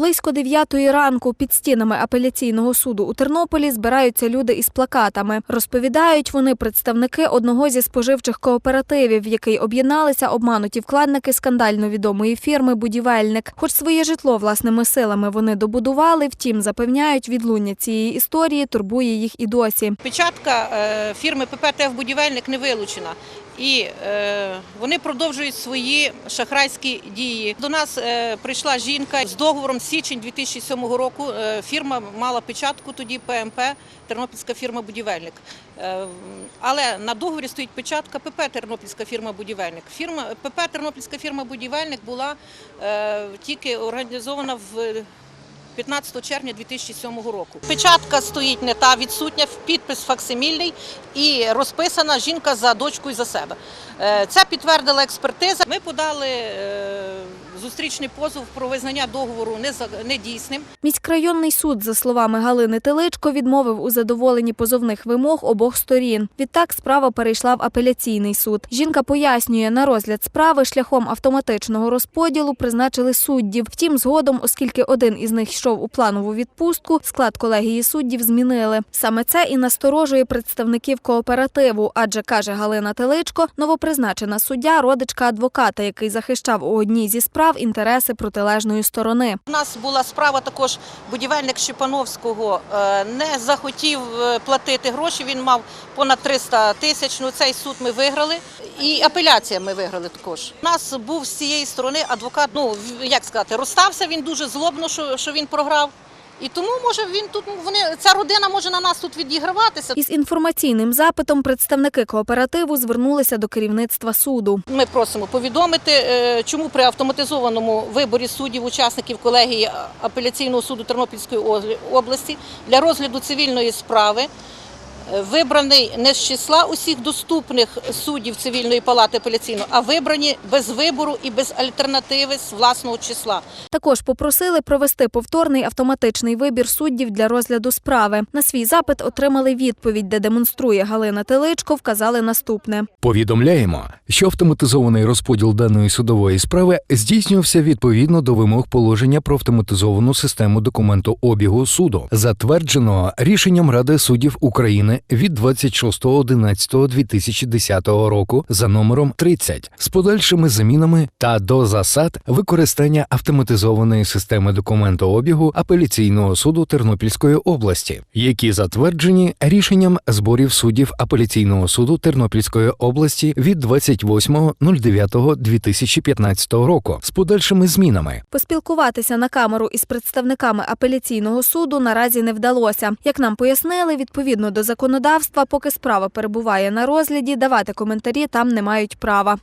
Близько дев'ятої ранку під стінами апеляційного суду у Тернополі збираються люди із плакатами. Розповідають вони представники одного зі споживчих кооперативів, в який об'єдналися обмануті вкладники скандально відомої фірми Будівельник. Хоч своє житло власними силами вони добудували, втім запевняють, відлуння цієї історії турбує їх і досі. Печатка е, фірми ППТФ Будівельник не вилучена. І е, вони продовжують свої шахрайські дії. До нас е, прийшла жінка з договором січень 2007 року. Е, фірма мала печатку тоді ПМП, Тернопільська фірма Будівельник. Але на договорі стоїть печатка ПП Тернопільська фірма Будівельник. Фірма ПП Тернопільська фірма Будівельник була тільки організована в 15 червня 2007 року. Печатка стоїть не та відсутня, підпис факсимільний і розписана жінка за дочку і за себе. Е, Це підтвердила експертиза. Ми подали е, зустрічний позов про визнання договору недійсним. Міськрайонний суд, за словами Галини Теличко, відмовив у задоволенні позовних вимог обох сторін. Відтак справа перейшла в апеляційний суд. Жінка пояснює, на розгляд справи шляхом автоматичного розподілу призначили суддів. Втім, згодом, оскільки один із них йшов у планову відпустку, склад колегії суддів змінили. Саме це і насторожує представників кооперативу, адже каже Галина Теличко, новопризначена суддя, родичка адвоката, який захищав у одній зі справ інтереси протилежної сторони. У нас була справа також будівельник Щепановського е, не захотів е, платити гроші. Він мав понад 300 тисяч. Ну цей суд ми виграли. І апеляція ми виграли також. У нас був з цієї сторони адвокат. Ну як сказати, розстався він дуже злобно, що, що він програв. І тому може він тут вони ця родина може на нас тут відіграватися. Із інформаційним запитом представники кооперативу звернулися до керівництва суду. Ми просимо повідомити, е, чому при автоматизованому виборі суддів, учасників колегії апеляційного суду Тернопільської області для розгляду цивільної справи вибраний не з числа усіх доступних суддів цивільної палати апеляційного, а вибрані без вибору і без альтернативи з власного числа. Також попросили провести повторний автоматичний вибір суддів для розгляду справи. На свій запит отримали відповідь, де демонструє Галина Теличко, вказали наступне. Повідомляємо, що автоматизований розподіл даної судової справи здійснювався відповідно до вимог положення про автоматизовану систему документообігу суду, затвердженого рішенням Ради суддів України від 26.11.2010 року за номером 30 з подальшими замінами та до засад використання автоматизованої системи документообігу апеляційного суду Тернопільської області, які затверджені рішенням зборів суддів апеляційного суду Тернопільської області від 28.09.2015 року з подальшими змінами. Поспілкуватися на камеру із представниками апеляційного суду наразі не вдалося. Як нам пояснили, відповідно до законодавства, поки справа перебуває на розгляді, давати коментарі там не мають права.